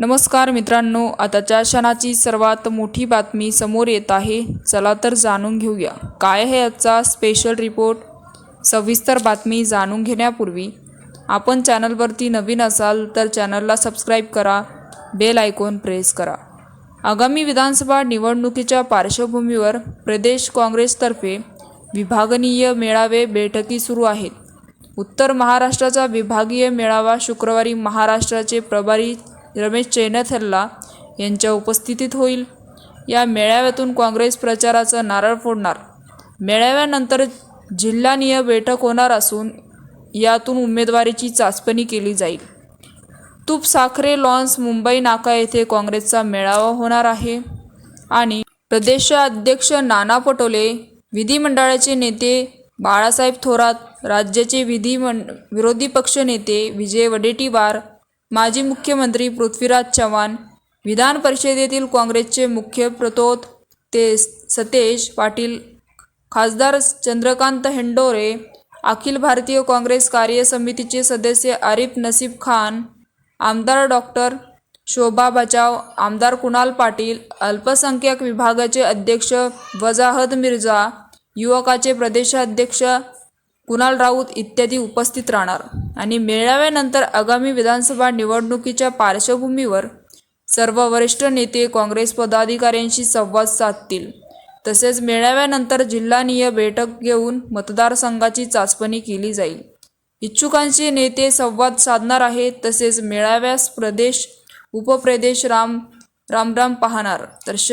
नमस्कार मित्रांनो आताच्या क्षणाची सर्वात मोठी बातमी समोर येत आहे. चला तर जाणून घेऊया. काय आहे आजचा स्पेशल रिपोर्ट सविस्तर बातमी जाणून घेण्यापूर्वी आपण चॅनलवरती नवीन असाल तर चॅनलला सबस्क्राईब करा बेल आयकॉन प्रेस करा. आगामी विधानसभा निवडणुकीच्या पार्श्वभूमीवर प्रदेश काँग्रेसतर्फे विभागनीय मेळावे बैठकी सुरू आहेत. उत्तर महाराष्ट्राचा विभागीय मेळावा शुक्रवारी महाराष्ट्राचे प्रभारी रमेश चैनथल्ला यांच्या उपस्थितीत होईल. या मेळाव्यातून काँग्रेस प्रचाराचा नारळ फोडणार. मेळाव्यानंतर जिल्हानीय बैठक होणार असून यातून उमेदवारीची चाचपणी केली जाईल. तूप साखरे लॉन्स मुंबई नाका येथे काँग्रेसचा मेळावा होणार आहे आणि प्रदेशाध्यक्ष नाना पटोले विधिमंडळाचे नेते बाळासाहेब थोरात राज्याचे विधिमंड विरोधी पक्षनेते विजय वडेट्टीवार माजी मुख्यमंत्री पृथ्वीराज चव्हाण विधान परिषदेतील काँग्रेसचे मुख्य प्रतोद ते सतेज पाटील खासदार चंद्रकांत हेंडोरे अखिल भारतीय काँग्रेस कार्य समितीचे सदस्य आरिफ नसीब खान आमदार डॉक्टर शोभा बचाव आमदार कुणाल पाटील अल्पसंख्याक विभागाचे अध्यक्ष वजाहद मिर्झा युवकाचे प्रदेशाध्यक्ष कुणाल राऊत इत्यादी उपस्थित राहणार. आणि मेळाव्यानंतर आगामी विधानसभा निवडणुकीच्या पार्श्वभूमीवर सर्व वरिष्ठ नेते काँग्रेस पदाधिकाऱ्यांशी संवाद साधतील. तसेच मेळाव्यानंतर जिल्हानीय बैठक घेऊन मतदारसंघाची चाचपणी केली जाईल. इच्छुकांचे नेते संवाद साधणार आहेत. तसेच मेळाव्यास प्रदेश उपप्रदेश राम रामराम पाहणार. तर श